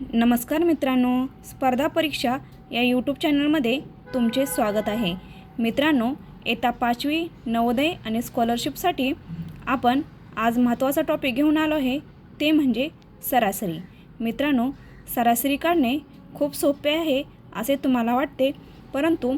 नमस्कार मित्रांनो स्पर्धा परीक्षा या यूट्यूब चॅनलमध्ये तुमचे स्वागत आहे. मित्रांनो येत्या पाचवी नवोदय आणि स्कॉलरशिपसाठी आपण आज महत्त्वाचा टॉपिक घेऊन आलो आहे ते म्हणजे सरासरी. मित्रांनो सरासरी काढणे खूप सोपे आहे असे तुम्हाला वाटते परंतु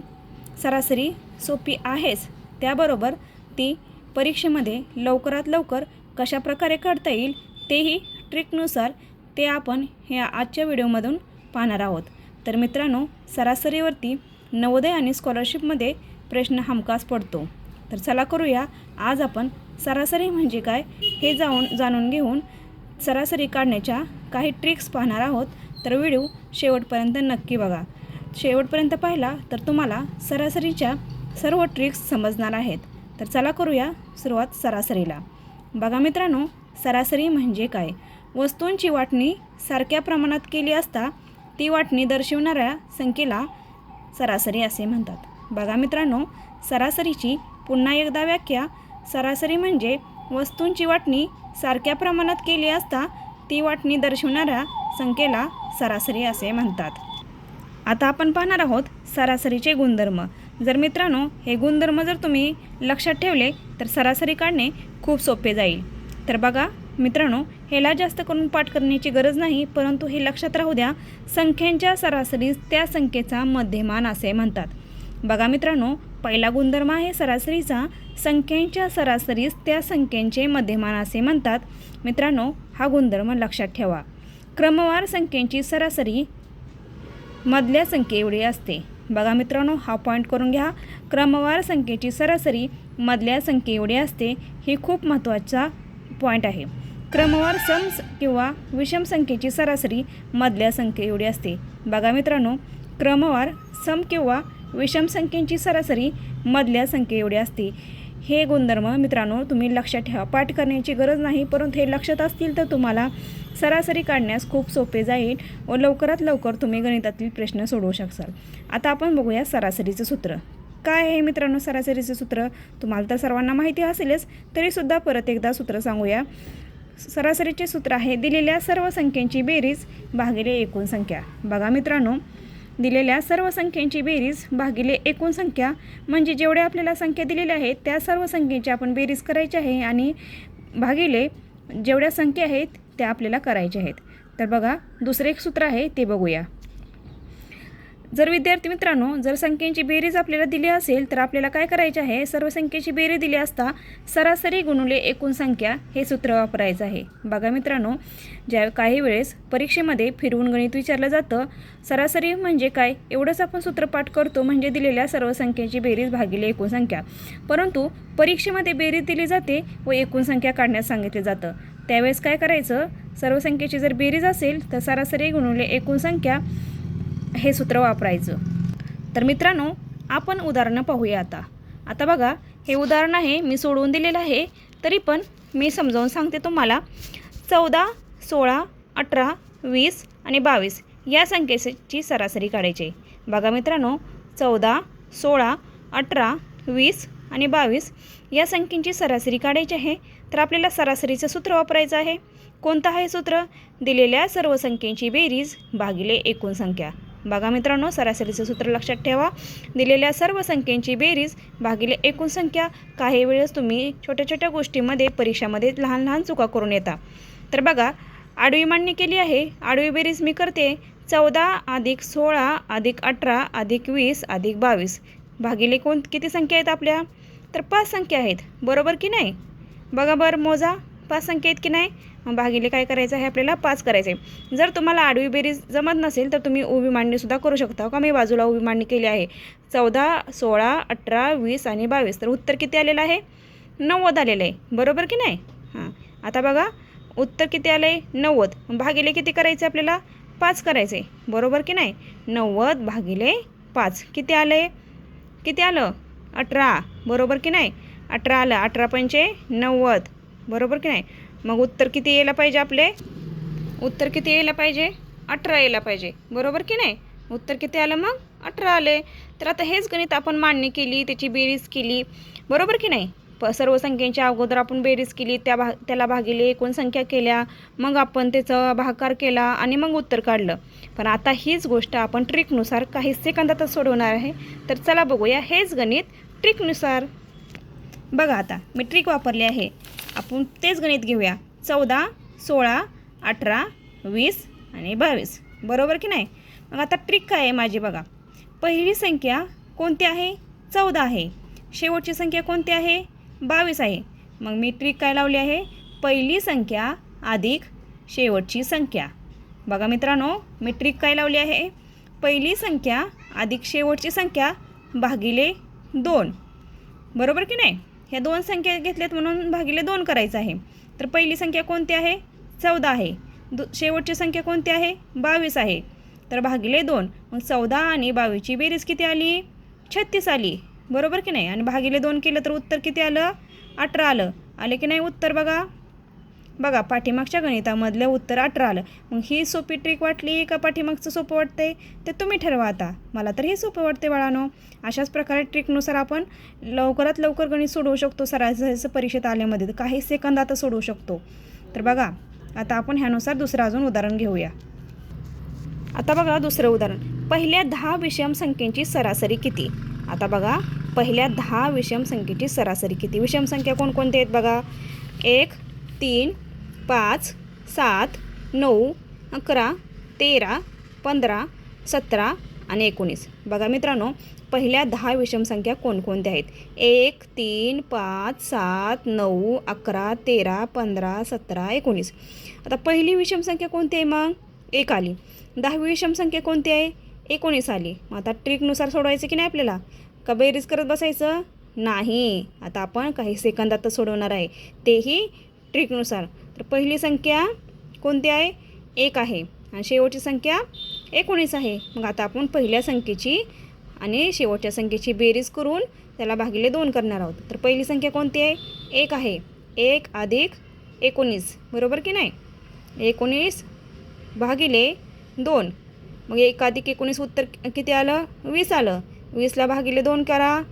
सरासरी सोपी आहेच. त्याबरोबर ती परीक्षेमध्ये लवकरात लवकर कशाप्रकारे काढता येईल तेही ट्रिकनुसार ते आपण ह्या आजच्या व्हिडिओमधून पाहणार आहोत. तर मित्रांनो सरासरीवरती नवोदय आणि स्कॉलरशिपमध्ये प्रश्न हमखास पडतो. तर चला करूया आज आपण सरासरी म्हणजे काय हे जाऊन जाणून घेऊन सरासरी काढण्याच्या काही ट्रिक्स पाहणार आहोत. तर व्हिडिओ शेवटपर्यंत नक्की बघा. शेवटपर्यंत पाहिला तर तुम्हाला सरासरीच्या सर्व ट्रिक्स समजणार आहेत. तर चला करूया सुरुवात सरासरीला. बघा मित्रांनो सरासरी म्हणजे काय? वस्तूंची वाटणी सारख्या प्रमाणात केली असता ती वाटणी दर्शवणाऱ्या संख्येला सरासरी असे म्हणतात. बघा मित्रांनो सरासरीची पुन्हा एकदा व्याख्या. सरासरी म्हणजे वस्तूंची वाटणी सारख्या प्रमाणात केली असता ती वाटणी दर्शवणाऱ्या संख्येला सरासरी असे म्हणतात. आता आपण पाहणार आहोत सरासरीचे गुणधर्म. जर मित्रांनो हे गुणधर्म जर तुम्ही लक्षात ठेवले तर सरासरी काढणे खूप सोपे जाईल. तर बघा मित्रांनो ह्याला जास्त करून पाठ करण्याची गरज नाही परंतु हे लक्षात राहू द्या संख्यांच्या सरासरीस त्या संख्येचा मध्यमान असे म्हणतात. बघा मित्रांनो पहिला गुणधर्म आहे सरासरीचा संख्यांच्या सरासरीस त्या संख्येचे मध्यमान असे म्हणतात. मित्रांनो हा गुणधर्म लक्षात ठेवा. क्रमवार संख्येची सरासरी मधल्या संख्येएवढी असते. बघा मित्रांनो हा पॉईंट करून घ्या. क्रमवार संख्येची सरासरी मधल्या संख्ये एवढी असते हे खूप महत्त्वाचा पॉईंट आहे. क्रमवार सम किंवा विषम संख्येची सरासरी मधल्या संख्ये एवढी असते. बघा मित्रांनो क्रमवार सम किंवा विषम संख्येची सरासरी मधल्या संख्ये एवढी असते. हे गुणधर्म मित्रांनो तुम्ही लक्षात ठेवा. पाठ करण्याची गरज नाही परंतु हे लक्षात असतील तर तुम्हाला सरासरी काढण्यास खूप सोपे जाईल व लवकरात लवकर तुम्ही गणितातील प्रश्न सोडवू शकाल आता आपण बघूया सरासरीचं सूत्र. काय आहे मित्रांनो सरासरीचं सूत्र? तुम्हाला तर सर्वांना माहिती असेलच तरीसुद्धा परत एकदा सूत्र सांगूया. सरासरीचे सूत्र आहे. दिलेल्या सर्व संख्यांची बेरीज भागिले एकूण संख्या. बघा मित्रांनो दिलेल्या सर्व संख्यांची बेरीज भागिले एकूण संख्या म्हणजे जेवढ्या आपल्याला संख्या दिलेल्या आहेत त्या सर्व संख्येची आपण बेरीज करायची आहे आणि भागिले जेवढ्या संख्या आहेत त्या आपल्याला करायच्या आहेत. तर बघा दुसरं एक सूत्र आहे ते बघूया. जर विद्यार्थी मित्रांनो जर संख्येची बेरीज आपल्याला दिली असेल तर आपल्याला काय करायचे आहे? सर्व संख्येची बेरीज दिली असता सरासरी गुणुले एकूण संख्या हे सूत्र वापरायचं आहे. बघा मित्रांनो ज्या काही वेळेस परीक्षेमध्ये फिरवून गणित विचारलं जातं सरासरी म्हणजे काय? एवढंच आपण सूत्रपाठ करतो म्हणजे दिलेल्या सर्व संख्येची बेरीज भागिले एकूण संख्या. परंतु परीक्षेमध्ये बेरीज दिली जाते व एकूण संख्या काढण्यास सांगितले जातं. त्यावेळेस काय करायचं? सर्व संख्येची जर बेरीज असेल तर सरासरी गुणुले एकूण संख्या हे सूत्र वापरायचं. तर मित्रांनो आपण उदाहरणं पाहूया आता. आता बघा हे उदाहरण आहे मी सोडवून दिलेलं आहे तरी पण मी समजावून सांगते तुम्हाला. चौदा सोळा अठरा वीस आणि बावीस या संख्येची सरासरी काढायची. आहे बघा मित्रांनो चौदा सोळा अठरा वीस आणि बावीस या संख्येची सरासरी काढायची आहे. तर आपल्याला सरासरीचं सूत्र वापरायचं आहे. कोणतं आहे सूत्र? दिलेल्या सर्व संख्येची बेरीज भागिले एकूण संख्या. बघा मित्रांनो सरासरीचं सूत्र लक्षात ठेवा. दिलेल्या सर्व संख्येची बेरीज भागिले एकूण संख्या. काही वेळेस तुम्ही छोट्या छोट्या गोष्टीमध्ये परीक्षामध्ये लहान लहान चुका करून येता. तर बघा आडवी मांडणी केली आहे. आडवी बेरीज मी करते. चौदा अधिक सोळा अधिक अठरा अधिक वीस अधिक बावीस. भागिले कोण किती संख्या आहेत आपल्या? तर पाच संख्या आहेत. बरोबर की नाही? बघा बरं मोजा. पाच संख्या आहेत की नाही? मग भागिले काय करायचं आहे? आपल्याला पाच करायचं आहे जर तुम्हाला आडवी बेरीज जमत नसेल तर तुम्ही उभी मांडणीसुद्धा करू शकता. हो का? मी बाजूला उभी मांडणी केली आहे. चौदा सोळा अठरा वीस आणि बावीस. तर उत्तर किती आलेलं आहे? नव्वद आलेलं आहे. बरोबर की नाही? हां. आता बघा. उत्तर किती आलं आहे नव्वद भागिले किती करायचे आपल्याला? पाच करायचे बरोबर की नाही? नव्वद भागिले पाच. किती आलं आहे किती आलं? अठरा. बरोबर की नाही? अठरा आलं. अठरा पंचे नव्वद. बरोबर की नाही? मग उत्तर किती यायला पाहिजे आपले? उत्तर किती यायला पाहिजे? अठरा यायला पाहिजे. बरोबर की नाही? उत्तर किती आलं मग? अठरा आले. तर आता हेच गणित आपण मांडणी केली त्याची बेरीज केली. बरोबर की नाही? प सर्व संख्यांच्या अगोदर आपण बेरीज केली त्या भा त्याला भागिले एकूण संख्या केल्या. मग आपण त्याचा भाकार केला आणि मग उत्तर काढलं. पण आता हीच गोष्ट आपण ट्रिकनुसार काही सेकंदातच सोडवणार आहे. तर चला बघूया हेच गणित ट्रिकनुसार. बघा आता मी ट्रिक वापरली आहे. आपण तेच गणित घेऊया. चौदा सोळा अठरा वीस आणि बावीस. बरोबर की नाही? मग आता ट्रिक काय आहे माझी बघा. पहिली संख्या कोणती आहे? चौदा आहे. शेवटची संख्या कोणती आहे? बावीस आहे. मग मी ट्रिक काय लावली आहे? पहिली संख्या अधिक शेवटची संख्या. बघा मित्रांनो मी ट्रिक काय लावली आहे? पहिली संख्या अधिक शेवटची संख्या भागिले दोन. बरोबर की नाही? ह्या दोन संख्या घेतल्यात म्हणून भागिले दोन करायचं आहे. तर पहिली संख्या कोणती आहे? चौदा आहे. दु शेवटची संख्या कोणती आहे? बावीस आहे. तर भागिले दोन. मग चौदा आणि बावीसची बेरीज किती आली? छत्तीस आली. बरोबर की नाही? आणि भागिले दोन केलं तर उत्तर किती आलं? अठरा आलं. आले की नाही उत्तर बघा? बघा पाठीमागच्या गणितामधलं उत्तर अठरा आलं. मग ही सोपी ट्रिक वाटली का पाठीमागचं सोपं वाटते ते तुम्ही ठरवा आता. मला तर हे सोपं वाटते बाळानो. अशाच प्रकारे ट्रिकनुसार आपण लवकरात लवकर गणित सोडवू शकतो. सरासरीचं परीक्षेत आल्यामध्ये काही सेकंदात सोडवू शकतो. तर बघा आता आपण ह्यानुसार दुसरं अजून उदाहरण घेऊया. आता बघा दुसरं उदाहरण. पहिल्या दहा विषम संख्येची सरासरी किती? आता बघा पहिल्या दहा विषम संख्येची सरासरी किती? विषम संख्या कोणकोणती आहेत बघा? एक तीन पाच सात नऊ अकरा तेरा पंधरा सतरा आणि एकोणीस. बघा मित्रांनो पहिल्या दहा विषम संख्या कोणकोणत्या आहेत? एक तीन पाच सात नऊ अकरा तेरा पंधरा सतरा एकोणीस. आता पहिली विषम संख्या कोणती आहे मग? एक आली. दहावी विषम संख्या कोणती आहे? एकोणीस आली. मग आता ट्रिकनुसार सोडवायचं की नाही आपल्याला? का बेरीज करत बसायचं? नाही. आता आपण काही सेकंदातच सोडवणार आहे. तेही ट्रिकनुसार. तर पहिली संख्या कोणती आहे? एक आहे. आणि शेवटची संख्या एकोणीस आहे. मग आता आपण पहिल्या संख्येची आणि शेवटच्या संख्येची बेरीज करून त्याला भागिले दोन करणार आहोत. तर पहिली संख्या कोणती आहे? एक आहे. एक अधिक एकोणीस. बरोबर की नाही? एकोणीस भागिले दोन. मग एक अधिक एकोणीस उत्तर किती आलं? वीस आलं. वीसला भागिले दोन करा.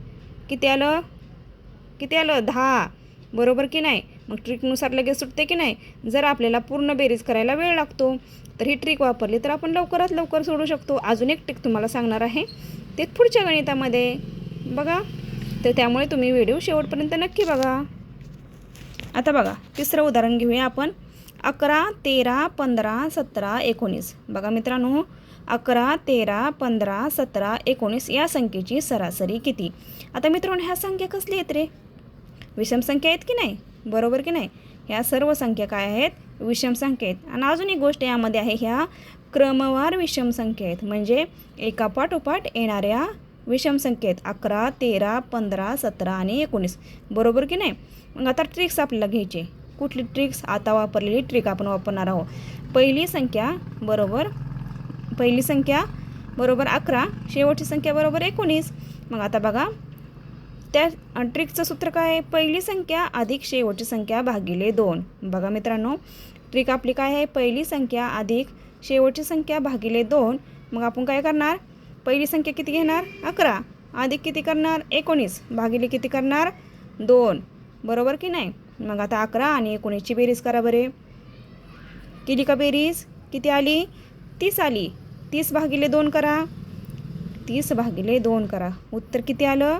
किती आलं? किती आलं? दहा. बरोबर की नाही? मग ट्रिकनुसार लगेच सुटते की नाही? जर आपल्याला पूर्ण बेरीज करायला वेळ लागतो तर ही ट्रिक वापरली तर आपण लवकरात लवकर सोडू शकतो. अजून एक ट्रिक तुम्हाला सांगणार आहे. ते पुढच्या गणितामध्ये बघा. तर त्यामुळे तुम्ही व्हिडिओ शेवटपर्यंत नक्की बघा. आता बघा तिसरं उदाहरण घेऊया आपण. अकरा तेरा पंधरा सतरा एकोणीस. बघा मित्रांनो अकरा तेरा पंधरा सतरा एकोणीस या संख्येची सरासरी किती? आता मित्रांनो ह्या संख्या कसली आहेत रे? विषम संख्या आहेत की नाही? बरोबर की नाही? ह्या सर्व संख्या काय आहेत? विषम संख्या आहेत. आणि अजून एक गोष्ट यामध्ये आहे ह्या क्रमवार विषम संख्या आहेत. म्हणजे एकापाठोपाठ येणाऱ्या विषम संख्या आहेत. अकरा तेरा पंधरा सतरा आणि एकोणीस. बरोबर की नाही? मग आता ट्रिक्स आपल्याला घ्यायचे. कुठली ट्रिक्स आता वापरलेली ट्रिक आपण वापरणार आहोत. पहिली संख्या बरोबर पहिली संख्या बरोबर अकरा शेवटची संख्या बरोबर एकोणीस. मग आता बघा त्या ट्रिकचं सूत्र काय आहे? पहिली संख्या अधिक शेवटची संख्या भागिले दोन. बघा मित्रांनो ट्रिक आपली काय आहे? पहिली संख्या अधिक शेवटची संख्या भागिले दोन. मग आपण काय करणार? पहिली संख्या किती घेणार? अकरा. अधिक किती करणार? एकोणीस. भागिले किती करणार? दोन. बरोबर की नाही? मग आता अकरा आणि एकोणीसची बेरीज करा बरे. केली का बेरीज? किती आली? तीस आली. तीस भागिले दोन करा. तीस भागिले दोन करा. उत्तर किती आलं?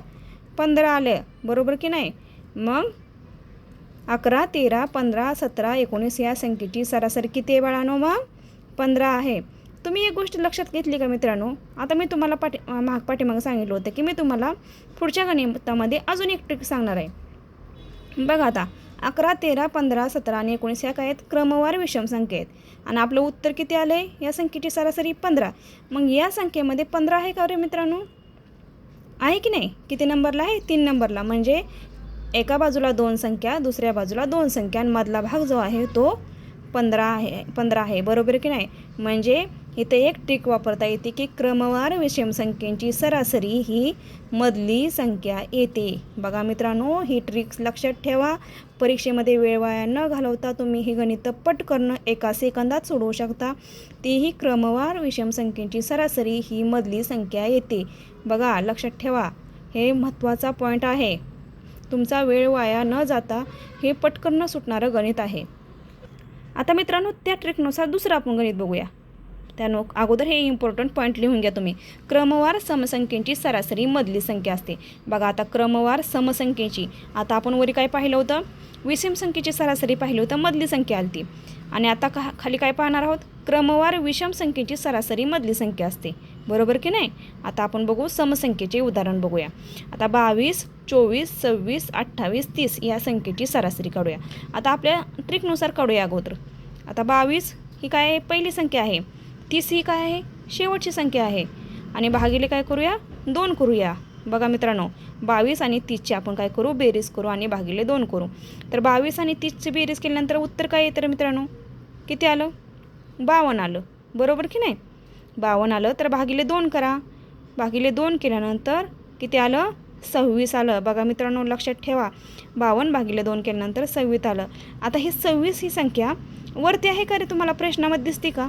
पंधरा आलं. बरोबर की नाही? मग अकरा तेरा पंधरा सतरा एकोणीस या संख्येची सरासरी किती आहे बाळानो मग? पंधरा आहे. तुम्ही एक गोष्ट लक्षात घेतली का मित्रांनो? आता मी तुम्हाला पाठी माग पाठीमागं सांगितलं होतं की मी तुम्हाला पुढच्या गणितामध्ये अजून एक ट्रिक सांगणार आहे. बघा आता अकरा तेरा पंधरा सतरा आणि एकोणीस या काय आहेत? क्रमवार विषम संख्या आहेत. आणि आपलं उत्तर किती आलं आहे या संख्येची सरासरी पंधरा. मग या संख्येमध्ये पंधरा आहे का रे मित्रांनो? आहे की नाही? किती नंबरला आहे? तीन नंबरला. म्हणजे एका बाजूला दोन संख्या दुसऱ्या बाजूला दोन संख्या आणि मधला भाग जो आहे तो पंधरा आहे पंधरा आहे. बरोबर की नाही? म्हणजे इथे एक ट्रिक वापरता येते की क्रमवार विषम संख्येची सरासरी ही मधली संख्या येते. बघा मित्रांनो ही ट्रिक्स लक्षात ठेवा. परीक्षेमध्ये वेळ वाया न घालवता तुम्ही ही गणितं करणं एका सेकंदात सोडवू शकता. तीही क्रमवार विषम संख्येची सरासरी ही मधली संख्या येते. बघा लक्षात ठेवा हे महत्त्वाचा पॉईंट आहे. तुमचा वेळ वाया न जाता हे पटकन न सुटणारं गणित आहे. आता मित्रांनो त्या ट्रिकनुसार दुसरं आपण गणित बघूया. त्यानो अगोदर हे इम्पॉर्टंट पॉईंट लिहून घ्या तुम्ही. क्रमवार समसंख्येची सरासरी मधली संख्या असते. बघा आता क्रमवार समसंख्येची आता आपण वरी काय पाहिलं होतं? विषम संख्येची सरासरी पाहिली होतं मधली संख्या आली आणि आता का खाली काय पाहणार आहोत? क्रमवार विषम संख्येची सरासरी मधली संख्या असते. बरोबर की नाही? आता आपण बघू समसंख्येचे उदाहरण बघूया. आता बावीस चोवीस सव्वीस अठ्ठावीस तीस या संख्येची सरासरी काढूया. आता आपल्या ट्रिकनुसार काढूया अगोदर. आता बावीस ही काय आहे पहिली संख्या आहे? तीस ही काय आहे? शेवटची संख्या आहे. आणि भागिले काय करूया? दोन करूया. बघा मित्रांनो बावीस आणि तीसची आपण काय करू? बेरीज करू आणि भागिले दोन करू. तर बावीस आणि तीसची बेरीज केल्यानंतर उत्तर काय येतं मित्रांनो? किती आलं? बावन्न आलं. बरोबर की नाही? बावन्न आलं तर भागिले दोन करा. भागिले दोन केल्यानंतर किती आलं? सव्वीस आलं. बघा मित्रांनो लक्षात ठेवा. बावन्न भागिले दोन केल्यानंतर सव्वीस आलं. आता ही सव्वीस ही संख्या वरती आहे का रे? तुम्हाला प्रश्नामध्ये दिसते का?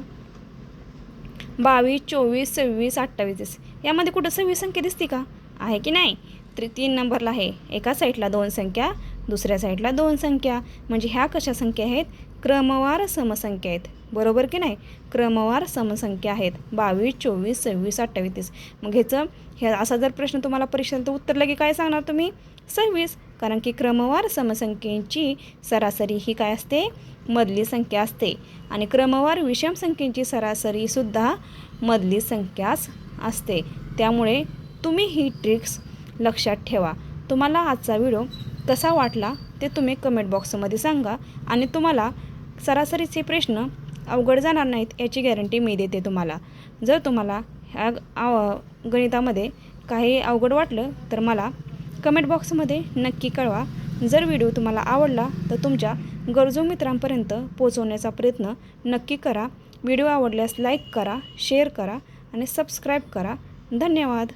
बावीस चोवीस सव्वीस अठ्ठावीस. यामध्ये कुठं सव्वीस संख्या दिसते का? आहे की नाही? तर तीन नंबरला आहे. एका साईडला दोन संख्या दुसऱ्या साईडला दोन संख्या. म्हणजे ह्या कशा संख्या आहेत? क्रमवार समसंख्या आहेत. बरोबर की नाही? क्रमवार समसंख्या आहेत. बावीस चोवीस सव्वीस अठ्ठावीस तीस. मग ह्याचं हे असा जर प्रश्न तुम्हाला परीक्षेत तर उत्तर लगे काय सांगणार तुम्ही? सव्वीस. कारण की क्रमवार समसंख्येची सरासरी ही काय असते? मधली संख्या असते. आणि क्रमवार विषम संख्येची सरासरीसुद्धा मधली संख्याच असते. त्यामुळे तुम्ही ही ट्रिक्स लक्षात ठेवा. तुम्हाला आजचा व्हिडिओ कसा वाटला ते तुम्ही कमेंट बॉक्समध्ये सांगा. आणि तुम्हाला सरासरीचे प्रश्न अवघड जाणार नाहीत याची गॅरंटी मी देते तुम्हाला. जर तुम्हाला ह्या गणितामध्ये काही अवघड वाटलं तर मला कमेंट बॉक्समध्ये नक्की कळवा. जर व्हिडिओ तुम्हाला आवडला तर तुमच्या गरजू मित्रांपर्यंत पोचवण्याचा प्रयत्न नक्की करा. व्हिडिओ आवडल्यास लाईक करा शेअर करा आणि सबस्क्राईब करा. धन्यवाद.